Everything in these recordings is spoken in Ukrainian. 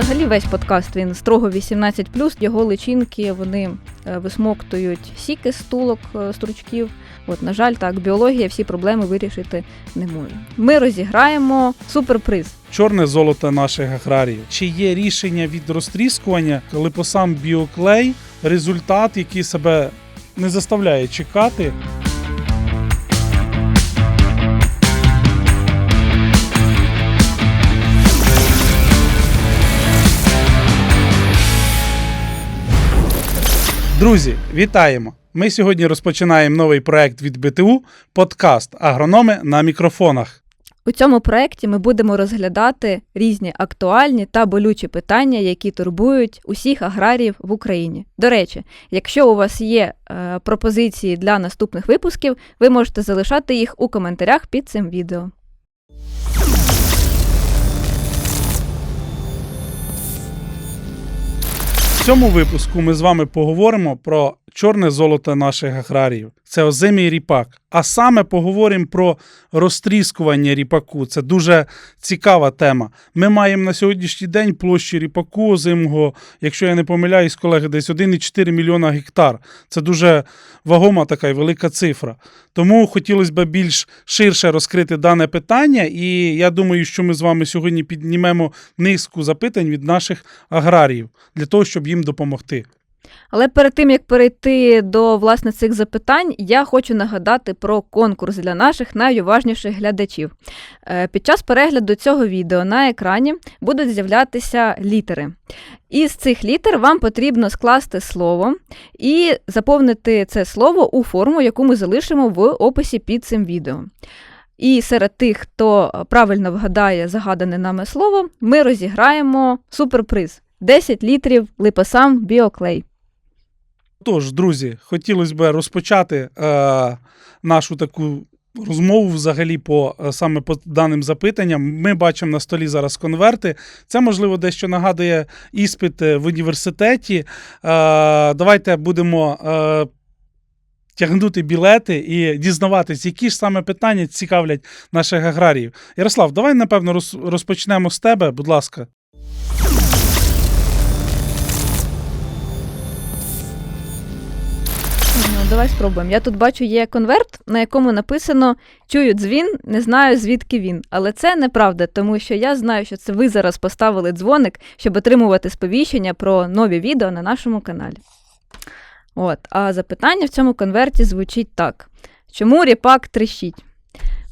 Взагалі весь подкаст він строго 18+, його личинки вони е, висмоктують сіки з стулок, е, стручків. От, на жаль, так, біологія всі проблеми вирішити не може. Ми розіграємо суперприз. Чорне золото наших аграріїв. Чи є рішення від розтріскування, коли по сам біоклей результат, який себе не заставляє чекати? Друзі, вітаємо! Ми сьогодні розпочинаємо новий проект від БТУ подкаст Агрономи на мікрофонах. У цьому проєкті ми будемо розглядати різні актуальні та болючі питання, які турбують усіх аграріїв в Україні. До речі, якщо у вас є е, пропозиції для наступних випусків, ви можете залишати їх у коментарях під цим відео. Цьому випуску ми з вами поговоримо про чорне золото наших аграріїв. Це озимий ріпак. А саме поговоримо про розтріскування ріпаку. Це дуже цікава тема. Ми маємо на сьогоднішній день площі ріпаку озимого, якщо я не помиляюсь, колеги, десь 1,4 мільйона гектар. Це дуже вагома така і велика цифра. Тому хотілося б більш ширше розкрити дане питання, і я думаю, що ми з вами сьогодні піднімемо низку запитань від наших аграріїв для того, щоб їм допомогти. Але перед тим як перейти до власне цих запитань, я хочу нагадати про конкурс для наших найуважніших глядачів. Е, Під час перегляду цього відео на екрані будуть з'являтися літери. Із цих літер вам потрібно скласти слово і заповнити це слово у форму, яку ми залишимо в описі під цим відео. І серед тих, хто правильно вгадає загадане нами слово, ми розіграємо суперприз 10 літрів липосам біоклей. Тож, друзі, хотілося б розпочати е, нашу таку розмову взагалі по е, саме по даним запитанням. Ми бачимо на столі зараз конверти. Це, можливо, дещо нагадує іспит е, в університеті. Е, давайте будемо. Е, Тягнути білети і дізнаватись, які ж саме питання цікавлять наших аграріїв. Ярослав, давай, напевно, розпочнемо з тебе, будь ласка. Давай спробуємо. Я тут бачу, є конверт, на якому написано Чую дзвін, не знаю звідки він. Але це неправда, тому що я знаю, що це ви зараз поставили дзвоник, щоб отримувати сповіщення про нові відео на нашому каналі. От, а запитання в цьому конверті звучить так: чому ріпак трещить?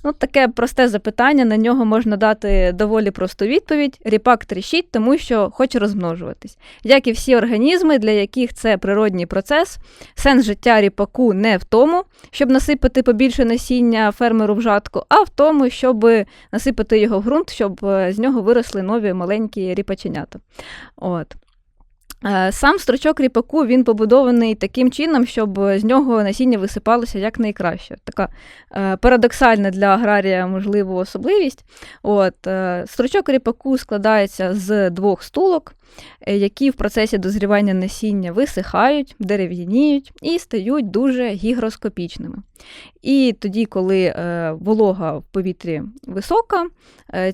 Ну, таке просте запитання, на нього можна дати доволі просту відповідь. Ріпак трещить, тому що хоче розмножуватись. Як і всі організми, для яких це природній процес, сенс життя ріпаку не в тому, щоб насипати побільше насіння фермеру в жатку, а в тому, щоб насипати його в ґрунт, щоб е, з нього виросли нові маленькі ріпаченята. От. Е, Сам стручок ріпаку він побудований таким чином, щоб з нього насіння висипалося якнайкраще. Така е, парадоксальна для аграрія, можливо, особливість. От, е, стручок ріпаку складається з двох стулок, які в процесі дозрівання насіння висихають, дерев'яніють і стають дуже гігроскопічними. І тоді, коли волога в повітрі висока,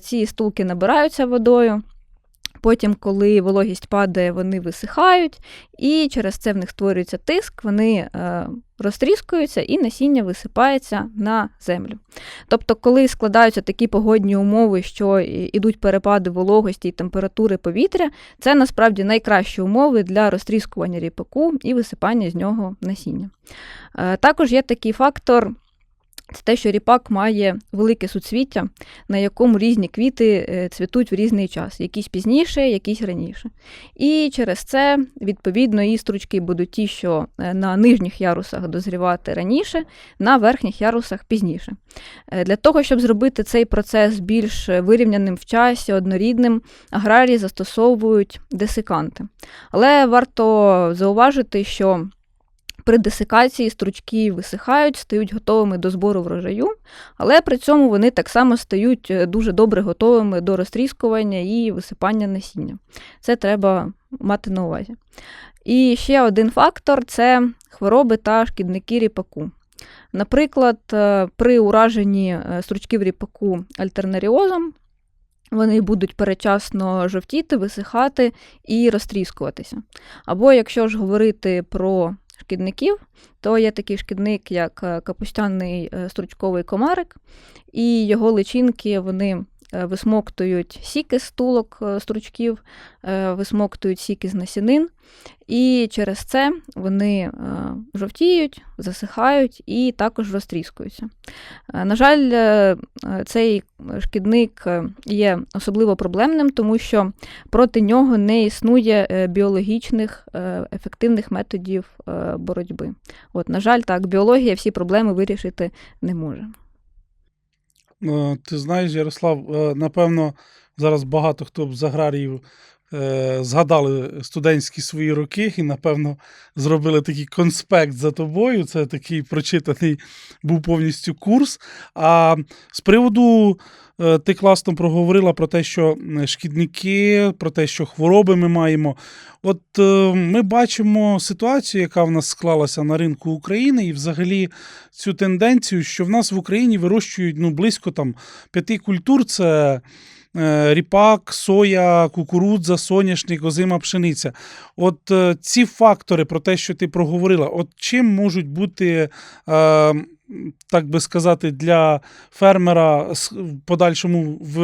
ці стулки набираються водою. Потім, коли вологість падає, вони висихають, і через це в них створюється тиск, вони е, розтріскуються і насіння висипається на землю. Тобто, коли складаються такі погодні умови, що ідуть перепади вологості і температури повітря, це насправді найкращі умови для розтріскування ріпаку і висипання з нього насіння. Е, також є такий фактор. Це те, що ріпак має велике суцвіття, на якому різні квіти е, цвітуть в різний час, якісь пізніше, якісь раніше. І через це, відповідно, і стручки будуть ті, що е, на нижніх ярусах дозрівати раніше, на верхніх ярусах пізніше. Е, Для того, щоб зробити цей процес більш вирівняним в часі, однорідним, аграрії застосовують десиканти. Але варто зауважити, що при десикації стручки висихають, стають готовими до збору врожаю, але при цьому вони так само стають е, дуже добре готовими до розтріскування і висипання насіння. Це треба мати на увазі. І ще один фактор це хвороби та шкідники ріпаку. Наприклад, е, при ураженні е, стручків ріпаку альтернаріозом вони будуть перечасно жовтіти, висихати і розтріскуватися. Або якщо ж говорити про шкідників, то є такий шкідник, як е, капустяний е, стручковий комарик, і його личинки вони висмоктують сіки з тулок е, стручків, е, висмоктують сіки з насінин, і через це вони е, жовтіють, засихають і також розтріскуються. Е, На жаль, е, е, цей шкідник е, є особливо проблемним, тому що проти нього не існує е, біологічних е, ефективних методів е, боротьби. От, на жаль, так, біологія всі проблеми вирішити не може. Е, Ти знаєш, Ярослав, е, напевно, зараз багато хто б з аграріїв згадали студентські свої роки і, напевно, зробили такий конспект за тобою. Це такий прочитаний був повністю курс. А з приводу е, ти класно проговорила про те, що шкідники, про те, що хвороби ми маємо. От е, ми бачимо ситуацію, яка в нас склалася на ринку України, і взагалі цю тенденцію, що в нас в Україні вирощують ну, близько там п'яти культур: це е, ріпак, соя, кукурудза, соняшник, озима пшениця. От е, ці фактори про те, що ти проговорила, от чим можуть бути, е, так би сказати, для фермера в подальшому, в,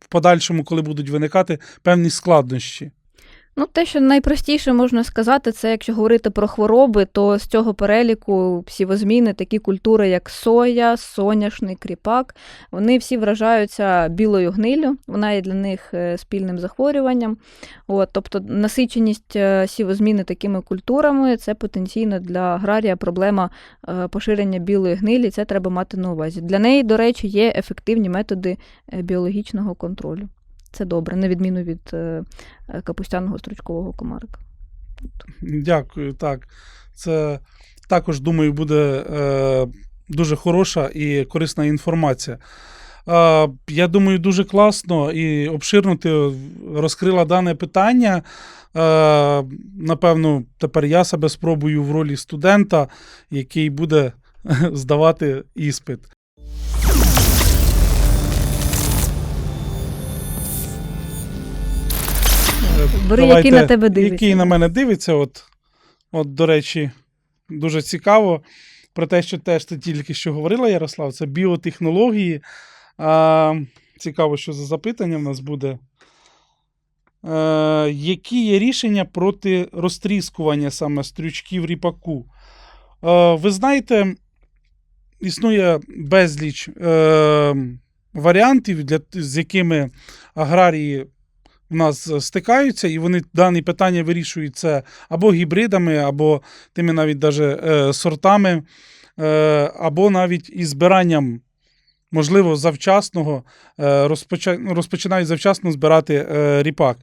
в подальшому, коли будуть виникати певні складнощі? Ну, те, що найпростіше можна сказати, це якщо говорити про хвороби, то з цього переліку сівозміни, такі культури, як соя, соняшник, кріпак, вони всі вражаються білою гниллю, вона є для них е, спільним захворюванням. От, тобто насиченість е, сівозміни такими культурами це потенційно для аграрія проблема е, поширення білої гнилі, це треба мати на увазі. Для неї, до речі, є ефективні методи біологічного контролю. Це добре, на відміну від е, е, капустяного стручкового комарика. Дякую. Так. Це також, думаю, буде е, дуже хороша і корисна інформація. Е, я думаю, дуже класно і обширно ти розкрила дане питання. Е, напевно, тепер я себе спробую в ролі студента, який буде здавати іспит. Бери, який на тебе дивиться. Який на мене дивиться, от, от, до речі, дуже цікаво про те, що теж ти тільки що говорила, Ярослав, це біотехнології. А, цікаво, що за запитання в нас буде. Е, які є рішення проти розтріскування саме стрючків ріпаку? Е, ви знаєте, існує безліч е, варіантів, для, з якими аграрії в нас стикаються, і вони дані питання вирішують це або гібридами, або тими навіть даже, е, сортами, е, або навіть із збиранням, можливо, завчасного, е, розпочинають завчасно збирати е, ріпак.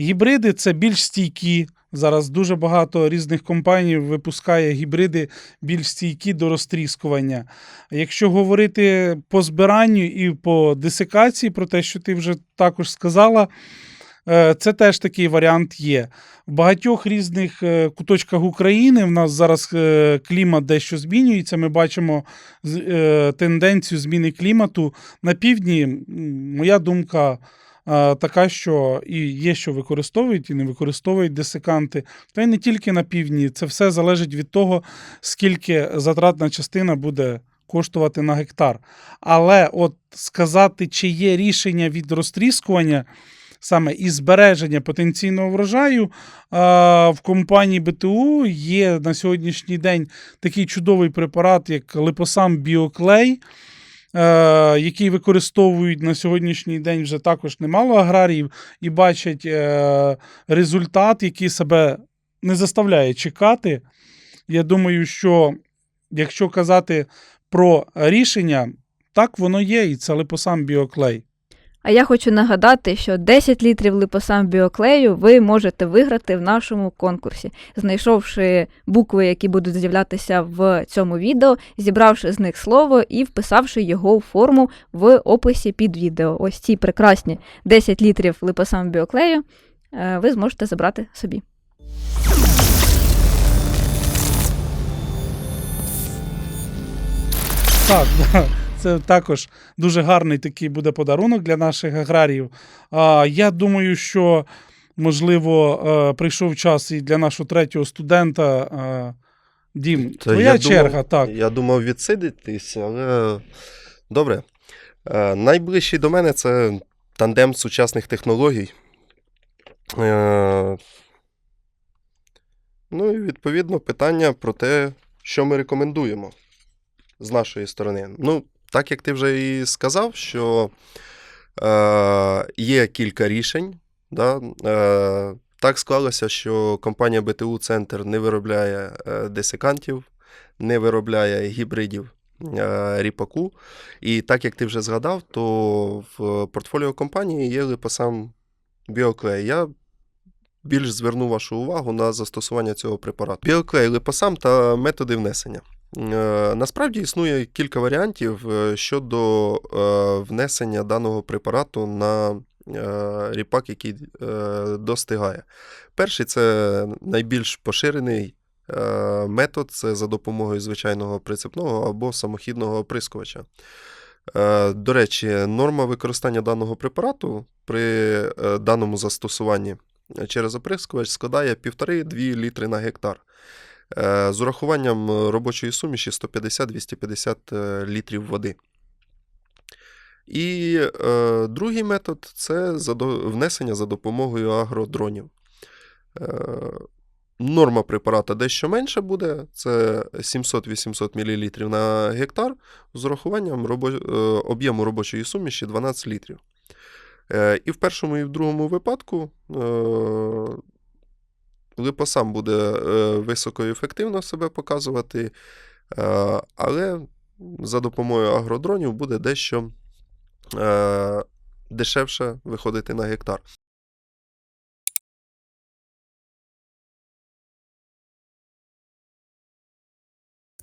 Гібриди це більш стійкі. Зараз дуже багато різних компаній випускає гібриди більш стійкі до розтріскування. Якщо говорити по збиранню і по десикації, про те, що ти вже також сказала, Е, Це теж такий варіант є. В багатьох різних е, куточках України в нас зараз е, клімат дещо змінюється. Ми бачимо е, тенденцію зміни клімату. На півдні, моя думка, е, така, що і є, що використовують, і не використовують десиканти. Та й не тільки на півдні. Це все залежить від того, скільки затратна частина буде коштувати на гектар. Але от сказати, чи є рішення від розтріскування саме і збереження потенційного врожаю. В компанії БТУ є на сьогоднішній день такий чудовий препарат, як липосам біоклей, е, який використовують на сьогоднішній день вже також немало аграріїв і бачать е, результат, який себе не заставляє чекати. Я думаю, що якщо казати про рішення, так воно є, і це липосам біоклей. А я хочу нагадати, що 10 літрів липосам біоклею ви можете виграти в нашому конкурсі, знайшовши букви, які будуть з'являтися в цьому відео, зібравши з них слово і вписавши його у форму в описі під відео. Ось ці прекрасні 10 літрів липосам біоклею е, ви зможете забрати собі. Так. Це також дуже гарний такий буде подарунок для наших аграріїв. А, я думаю, що можливо е, прийшов час і для нашого третього студента. Е, Дім, Та твоя я черга, думав, так. Я думав відсидитись, але добре. Е, найближчий до мене це тандем сучасних технологій. Е, ну і відповідно питання про те, що ми рекомендуємо з нашої сторони. Ну, так як ти вже і сказав, що е, є кілька рішень. Да? Е, так склалося, що компанія БТУ Центр не виробляє е, десикантів, не виробляє гібридів е, ріпаку. І так як ти вже згадав, то в портфоліо компанії є липосам біоклей. Я більш зверну вашу увагу на застосування цього препарату. Біоклей, липосам та методи внесення. Е, Насправді існує кілька варіантів е, щодо е, внесення даного препарату на ріпак, який достигає. Перший це найбільш поширений метод це за допомогою звичайного прицепного або самохідного оприскувача. До речі, норма використання даного препарату при даному застосуванні через оприскувач складає 1,5-2 літри на гектар. Е, З урахуванням робочої суміші 150-250 е, літрів води. І е, другий метод це внесення за допомогою агродронів. Е, норма препарата дещо менша буде, це 700-800 мл на гектар з урахуванням робо- е, об'єму робочої суміші 12 літрів. Е, і в першому і в другому випадку е, липосам буде е, високоефективно себе показувати, е, але за допомогою агродронів буде дещо е, дешевше виходити на гектар.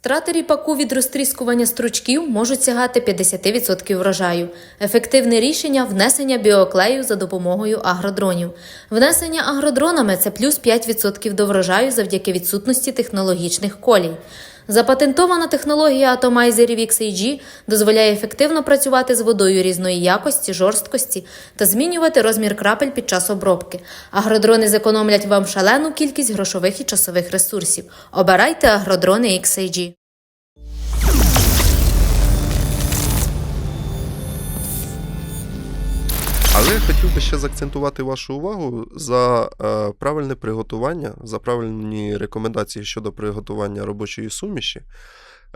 Втрати ріпаку від розтріскування стручків можуть сягати 50% врожаю. Ефективне рішення внесення біоклею за допомогою агродронів. Внесення агродронами це плюс 5% до врожаю завдяки відсутності технологічних колій. Запатентована технологія атомайзерів XAG дозволяє ефективно працювати з водою різної якості, жорсткості та змінювати розмір крапель під час обробки. Агродрони зекономлять вам шалену кількість грошових і часових ресурсів. Обирайте агродрони XAG. Але я хотів би ще заакцентувати вашу увагу за е, правильне приготування, за правильні рекомендації щодо приготування робочої суміші.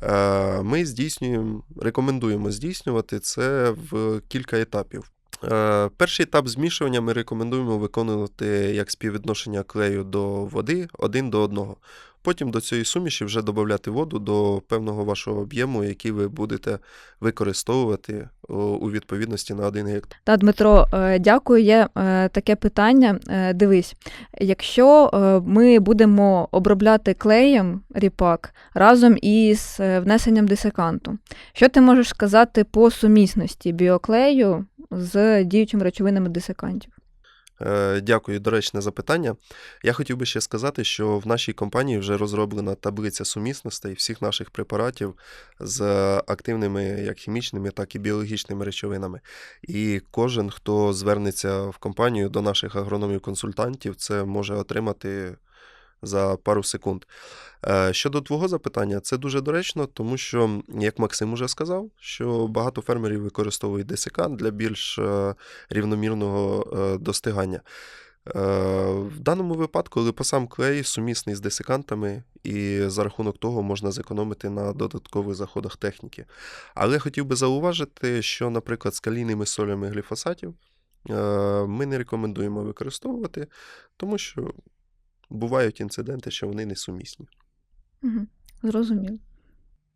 Е, ми здійснюємо, рекомендуємо здійснювати це в кілька етапів. Е, перший етап змішування ми рекомендуємо виконувати як співвідношення клею до води один до одного. Потім до цієї суміші вже додати воду до певного вашого об'єму, який ви будете використовувати у відповідності на 1 гектар. Та Дмитро, е, дякую. Є е, таке питання. Е, Дивись, якщо ми будемо обробляти клеєм ріпак разом із внесенням десиканту, що ти можеш сказати по сумісності біоклею з діючими речовинами десикантів? Е, Дякую, доречне запитання. Я хотів би ще сказати, що в нашій компанії вже розроблена таблиця сумісностей всіх наших препаратів з активними як хімічними, так і біологічними речовинами. І кожен, хто звернеться в компанію до наших агрономів-консультантів, це може отримати за пару секунд. Е, Щодо твого запитання, це дуже доречно, тому що, як Максим уже сказав, що багато фермерів використовують десикант для більш е, рівномірного е, достигання. В даному випадку липосам клей сумісний з десикантами, і за рахунок того можна зекономити на додаткових заходах техніки. Але хотів би зауважити, що, наприклад, з калійними солями гліфосатів ми не рекомендуємо використовувати, тому що бувають інциденти, що вони несумісні. Угу. Зрозуміло.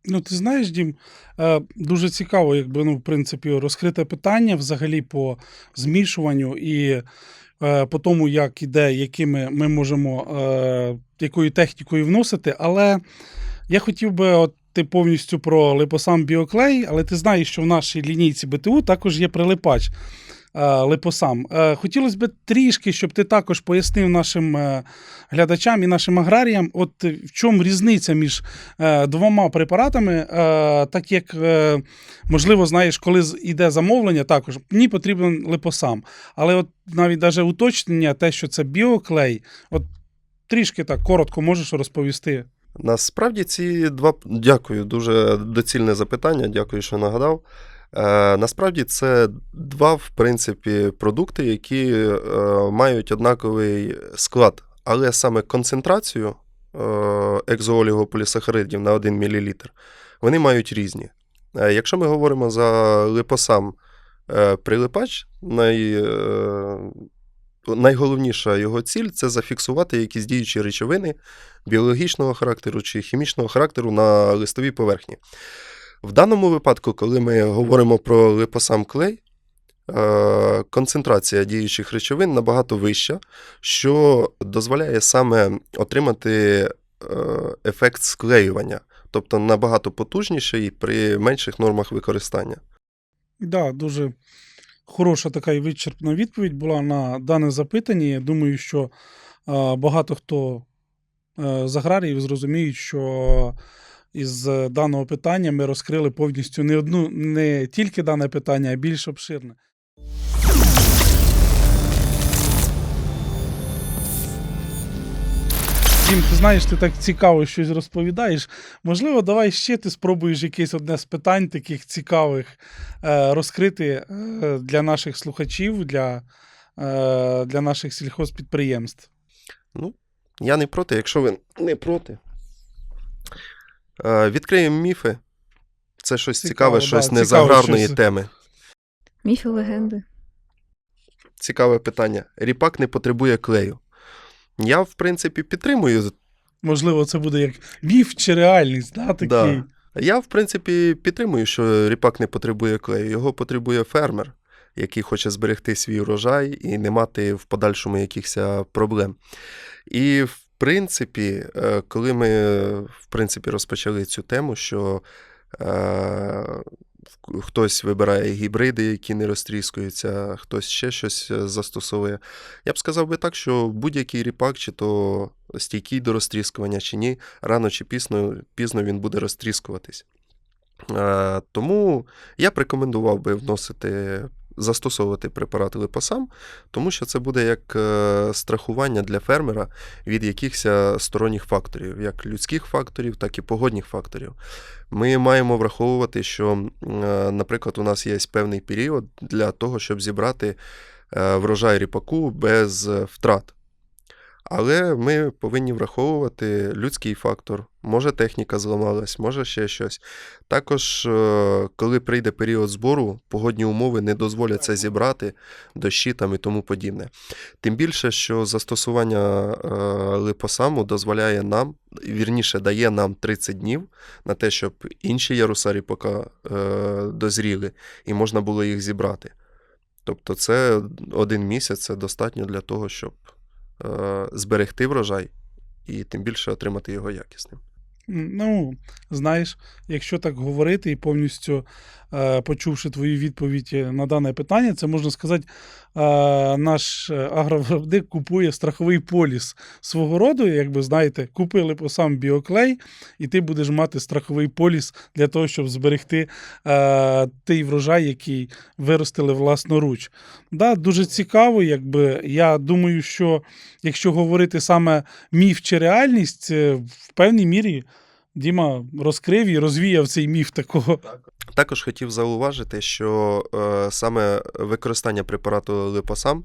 Ну, ти знаєш, Дім, е, дуже цікаво, якби ну, в принципі, розкрите питання взагалі по змішуванню і е, по тому, як іде, якими ми можемо е, якою технікою вносити. Але я хотів би, от ти повністю про липосам біоклей, але ти знаєш, що в нашій лінійці БТУ також є прилипач. Е, липосам. Е, Хотілося б трішки, щоб ти також пояснив нашим е, глядачам і нашим аграріям, от в чому різниця між двома препаратами, так як, можливо, знаєш, коли йде замовлення, також мені потрібен липосам. Але от навіть даже уточнення, те, що це біоклей, от трішки так коротко можеш розповісти. Насправді ці два дякую, дуже доцільне запитання. Дякую, що нагадав. Е, насправді це два, в принципі, продукти, які е, мають однаковий склад, але саме концентрацію е, екзоолігополісахаридів на 1 мл вони мають різні. Якщо ми говоримо за липосам прилипач, най, найголовніша його ціль це зафіксувати якісь діючі речовини біологічного характеру чи хімічного характеру на листовій поверхні. В даному випадку, коли ми говоримо про липосам клей, е, концентрація діючих речовин набагато вища, що дозволяє саме отримати е, ефект склеювання, тобто набагато потужніший при менших нормах використання. Да, дуже хороша така і вичерпна відповідь була на дане запитання. Я думаю, що е, багато хто з аграріїв зрозуміють, що із е, даного питання ми розкрили повністю не одну, не тільки дане питання, а більш обширне. Дім, ти знаєш, ти так цікаво щось розповідаєш. Можливо, давай ще ти спробуєш якесь одне з питань таких цікавих е, розкрити е, для наших слухачів, для, для наших сільхозпідприємств. Ну, Я не проти, якщо ви не проти. Е, Відкриємо міфи. Це щось цікаве, да, щось не з аграрної щось- теми. Міфи легенди. Цікаве питання. Ріпак не потребує клею. Я, в принципі, підтримую. Можливо, це буде як міф чи реальність, да, такий. Да. Я, в принципі, підтримую, що ріпак не потребує клею. Його потребує фермер, який хоче зберегти свій урожай і не мати в подальшому якихось проблем. І, в принципі, е, коли ми в принципі, розпочали цю тему, що е, хтось вибирає гібриди, які не розтріскуються, хтось ще щось е, застосовує. Я б сказав би так, що будь-який ріпак, чи то стійкий до розтріскування, чи ні, рано чи пізно, пізно він буде розтріскуватись. Тому я б рекомендував би вносити, застосовувати препарати липосам, тому що це буде як е, страхування для фермера від якихось сторонніх факторів, як людських факторів, так і погодних факторів. Ми маємо враховувати, що, е, наприклад, у нас є певний період для того, щоб зібрати е, врожай ріпаку без втрат. Але ми повинні враховувати людський фактор. Може, техніка зламалась, може ще щось. Також, е, коли прийде період збору, погодні умови не дозволять це зібрати, дощі там і тому подібне. Тим більше, що застосування е, липосаму дозволяє нам, вірніше, дає нам 30 днів на те, щоб інші яруса ріпака е, дозріли і можна було їх зібрати. Тобто, це один місяць це достатньо для того, щоб зберегти врожай і тим більше отримати його якісним. Ну, знаєш, якщо так говорити і повністю е, почувши твою відповідь на дане питання, це можна сказати, е, наш е, агровиробник купує страховий поліс свого роду, якби знаєте, купили по сам біоклей, і ти будеш мати страховий поліс для того, щоб зберегти е, той врожай, який виростили власноруч. Да, дуже цікаво, якби я думаю, що якщо говорити саме міф чи реальність, е, в певній мірі Діма розкрив і розвіяв цей міф такого. Також хотів зауважити, що е, саме використання препарату липосам,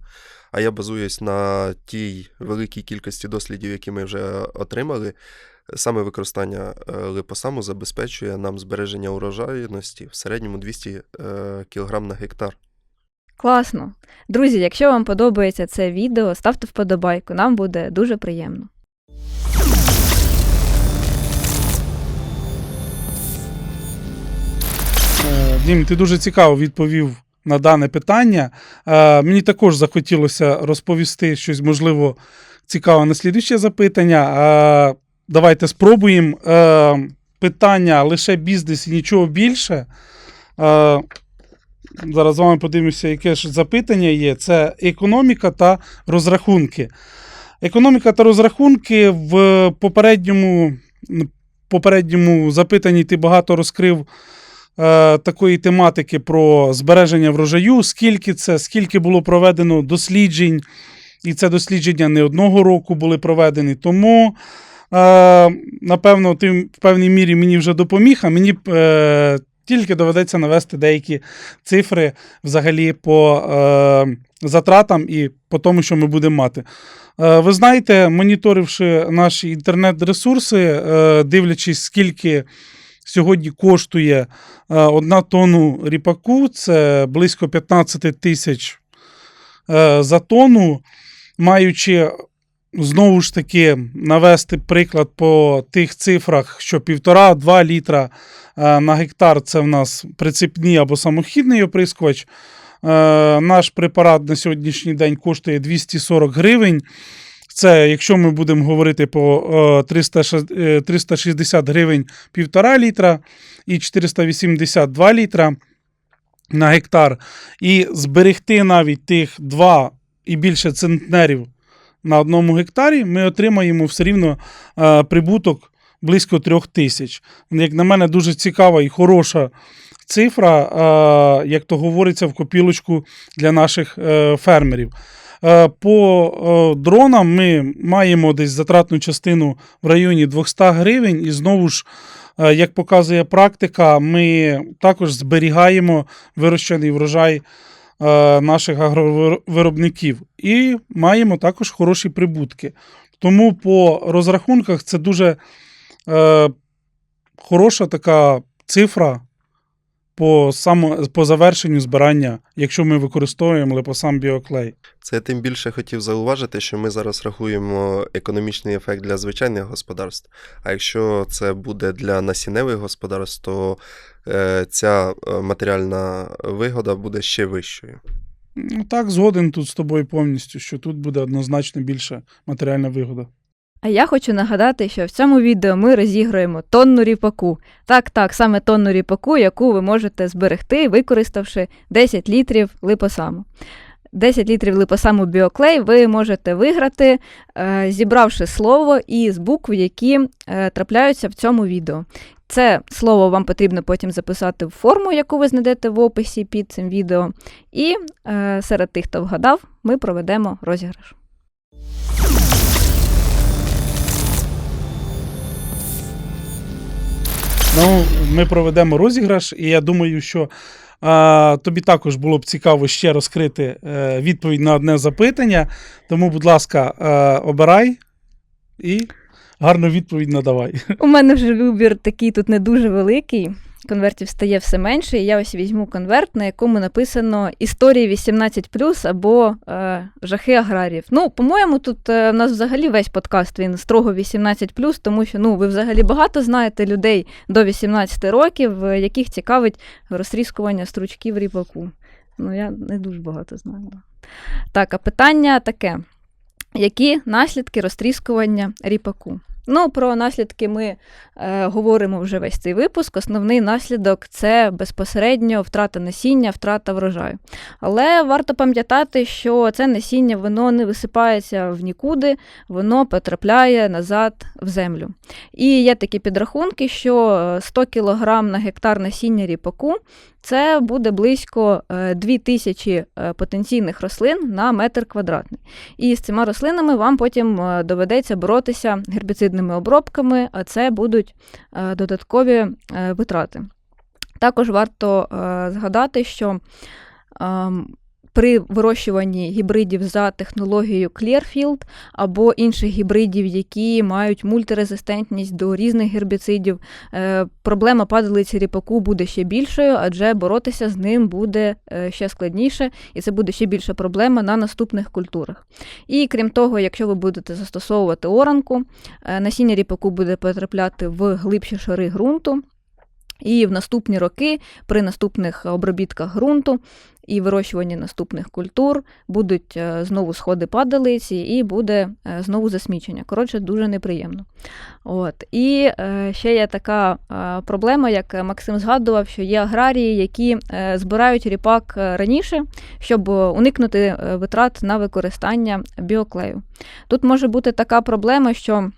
а я базуюсь на тій великій кількості дослідів, які ми вже отримали. Саме використання е, липосаму забезпечує нам збереження урожайності в середньому 200 е, кг на гектар. Класно. Друзі, якщо вам подобається це відео, ставте вподобайку, нам буде дуже приємно. Дім, ти дуже цікаво відповів на дане питання. Е, Мені також захотілося розповісти щось, можливо, цікаве на слідуще запитання. Е, Давайте спробуємо. Е, Питання лише бізнес і нічого більше. Е, Зараз з вами подивимося, яке ж запитання є. Це економіка та розрахунки. Економіка та розрахунки в попередньому, попередньому запитанні ти багато розкрив е, такої тематики про збереження врожаю, скільки це, скільки було проведено досліджень, і це дослідження не одного року були проведені. Тому, е, напевно, ти в певній мірі мені вже допоміг, а мені е, тільки доведеться навести деякі цифри взагалі по е, затратам і по тому, що ми будемо мати. Е, ви знаєте, моніторивши наші інтернет-ресурси, е, дивлячись, скільки сьогодні коштує е, одна тонну ріпаку, це близько 15 тисяч е, за тонну, маючи знову ж таки навести приклад по тих цифрах, що 1,5-2 літра е, на гектар це в нас прицепні або самохідний оприскувач. Наш препарат на сьогоднішній день коштує 240 гривень. Це, якщо ми будемо говорити по е, 300, е, 360 гривень 1,5 літра і 482 літра на гектар, і зберегти навіть тих 2 і більше центнерів на одному гектарі, ми отримаємо все рівно е, прибуток близько трьох тисяч. Як на мене, дуже цікава і хороша цифра, е, як то говориться, в копілочку для наших е, фермерів. Е, По е, дронам ми маємо десь затратну частину в районі 200 гривень, і знову ж, е, як показує практика, ми також зберігаємо вирощений врожай наших агровиробників і маємо також хороші прибутки. Тому по розрахунках це дуже хороша така цифра по, само, по завершенню збирання, якщо ми використовуємо липосам біоклей. Це тим більше хотів зауважити, що ми зараз рахуємо економічний ефект для звичайних господарств. А якщо це буде для насінневих господарств, то е, ця е, матеріальна вигода буде ще вищою. Ну, так, згоден тут з тобою повністю, що тут буде однозначно більша матеріальна вигода. А я хочу нагадати, що в цьому відео ми розігруємо тонну ріпаку. Так, так, саме тонну ріпаку, яку ви можете зберегти, використавши 10 літрів липосаму. 10 літрів липосаму біоклей ви можете виграти, е, зібравши слово із букв, які е, трапляються в цьому відео. Це слово вам потрібно потім записати в форму, яку ви знайдете в описі під цим відео. І е, серед тих, хто вгадав, ми проведемо розіграш. Ну, ми проведемо розіграш, і я думаю, що а, тобі також було б цікаво ще розкрити е, відповідь на одне запитання. Тому, будь ласка, е, обирай і гарну відповідь надавай. У мене вже вибір такий тут не дуже великий. Конвертів стає все менше, і я ось візьму конверт, на якому написано Історії 18 або е, Жахи аграріїв. Ну, по-моєму, тут е, у нас взагалі весь подкаст він строго 18 тому що ну, ви взагалі багато знаєте людей до 18 років, е, яких цікавить розтріскування стручків ріпаку. Ну, я не дуже багато знаю. Так, а питання таке: які наслідки розтріскування ріпаку? Ну, про наслідки ми е, говоримо вже весь цей випуск. Основний наслідок це безпосередньо втрата насіння, втрата врожаю. Але варто пам'ятати, що це насіння воно не висипається в нікуди, воно потрапляє назад в землю. І є такі підрахунки, що 100 кг на гектар насіння ріпаку це буде близько 2000 потенційних рослин на метр квадратний. І з цими рослинами вам потім е, доведеться боротися гербіцидними обробками, а це будуть е, додаткові е, витрати. Також варто е, згадати, що ем, при вирощуванні гібридів за технологією Clearfield або інших гібридів, які мають мультирезистентність до різних гербіцидів, е, проблема падалиці ріпаку буде ще більшою, адже боротися з ним буде е, ще складніше, і це буде ще більша проблема на наступних культурах. І крім того, якщо ви будете застосовувати оранку, е, насіння ріпаку буде потрапляти в глибші шари ґрунту. І в наступні роки, при наступних обробітках ґрунту і вирощуванні наступних культур, будуть е, знову сходи падалиці і буде е, знову засмічення. Коротше, дуже неприємно. От. І е, ще є така проблема, як Максим згадував, що є аграрії, які збирають ріпак раніше, щоб уникнути витрат на використання біоклею. Тут може бути така проблема, що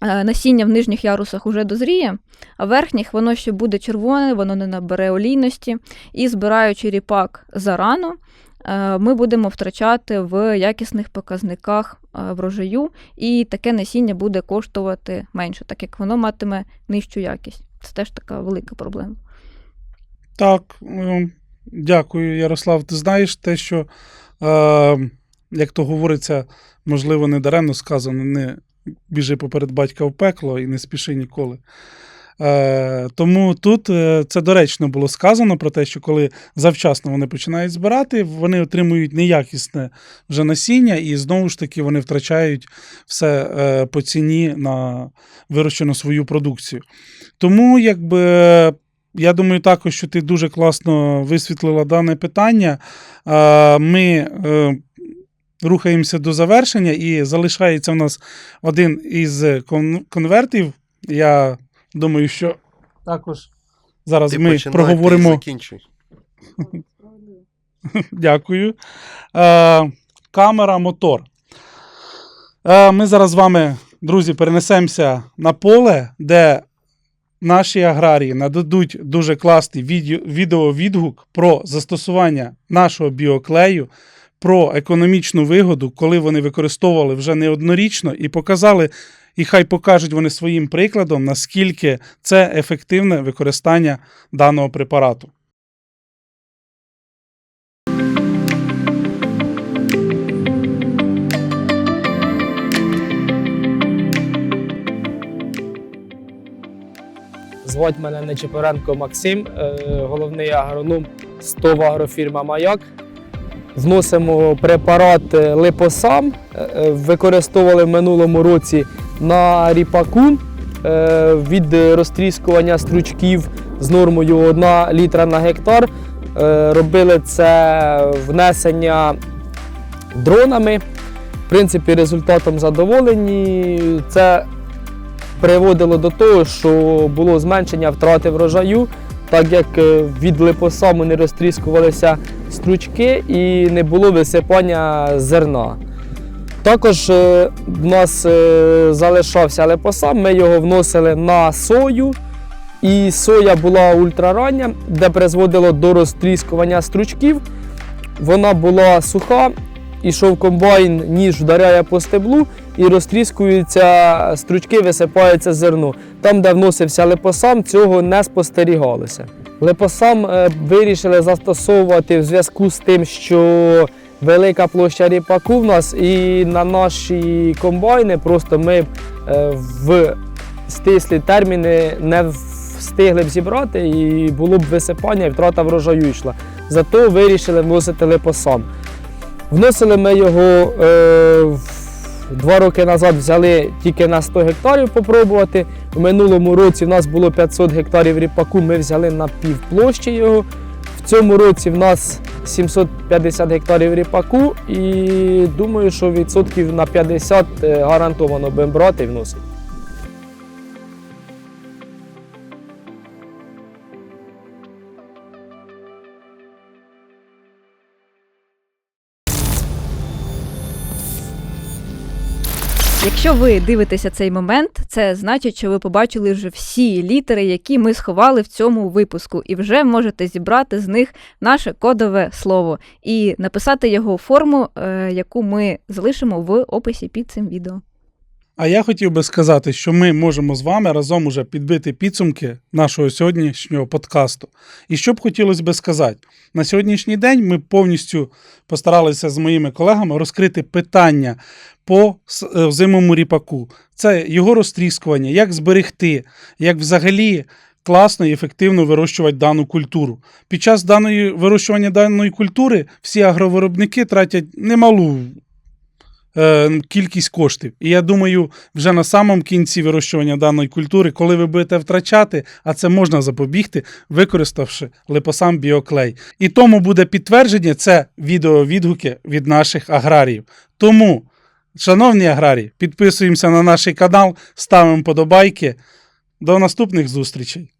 насіння в нижніх ярусах уже дозріє, а верхніх воно ще буде червоне, воно не набере олійності. І збираючи ріпак зарано, е, ми будемо втрачати в якісних показниках е, врожаю, і таке насіння буде коштувати менше, так як воно матиме нижчу якість. Це теж така велика проблема. Так, е, дякую, Ярослав. Ти знаєш те, що, е, як то говориться, можливо, не даремно сказано, не біжи поперед батька в пекло і не спіши ніколи. Е, тому тут е, це доречно було сказано про те, що коли завчасно вони починають збирати, вони отримують неякісне вже насіння, і знову ж таки вони втрачають все е, по ціні на вирощену свою продукцію. Тому, якби. Я думаю, також, що ти дуже класно висвітлила дане питання. Е, Ми е, рухаємося до завершення, і залишається в нас один із конвертів. Я думаю, що також зараз Ти ми починай, проговоримо. закінчуй. Дякую. Е, камера, мотор. Е, ми зараз з вами, друзі, перенесемося на поле, де наші аграрії нададуть дуже класний відео- відеовідгук про застосування нашого біоклею, про економічну вигоду, коли вони використовували вже неоднорічно і показали, і хай покажуть вони своїм прикладом, наскільки це ефективне використання даного препарату. Звать мене Нечипоренко Максим, е, головний агроном з ТОВ агрофірма Маяк. Вносимо препарат е, липосам. е, е, Використовували в минулому році на ріпаку від розтріскування стручків з нормою 1 літра на гектар. Робили це внесення дронами. В принципі, результатом задоволені. Це приводило до того, що було зменшення втрати врожаю, так як е, від липосаму не розтріскувалися стручки і не було висипання зерна. Також е, в нас е, залишався липосам, ми його вносили на сою. І соя була ультрарання, де призводило до розтріскування стручків. Вона була суха, ішов комбайн, ніж вдаряє по стеблу і розтріскуються стручки, висипається зерно. Там, де вносився липосам, цього не спостерігалося. Липосам е, вирішили застосовувати в зв'язку з тим, що велика площа ріпаку в нас, і на наші комбайни просто ми е, в стислі терміни не встигли б зібрати, і було б висипання, і втрата врожаю йшла. Зато вирішили вносити липосам. Вносили ми його е, в- два роки назад, взяли тільки на 100 гектарів попробувати. У минулому році в нас було 500 гектарів ріпаку, ми взяли на пів площі його. В цьому році в нас 750 гектарів ріпаку, і думаю, що відсотків на 50 е, гарантовано будемо брати і вносити. Якщо ви дивитеся цей момент, це значить, що ви побачили вже всі літери, які ми сховали в цьому випуску, і вже можете зібрати з них наше кодове слово і написати його форму, е, яку ми залишимо в описі під цим відео. А я хотів би сказати, що ми можемо з вами разом уже підбити підсумки нашого сьогоднішнього подкасту. І що б хотілося би сказати, на сьогоднішній день ми повністю постаралися з моїми колегами розкрити питання по е, ріпаку. Це його розтріскування, як зберегти, як взагалі класно і ефективно вирощувати дану культуру. Під час даної вирощування даної культури всі агровиробники тратять немалу е, кількість коштів. І я думаю, вже на самому кінці вирощування даної культури, коли ви будете втрачати, а це можна запобігти, використавши липосам біоклей. І тому буде підтвердження це відеовідгуки від наших аграріїв. Тому, шановні аграрії, підписуємося на наш канал, ставимо подобайки. До наступних зустрічей!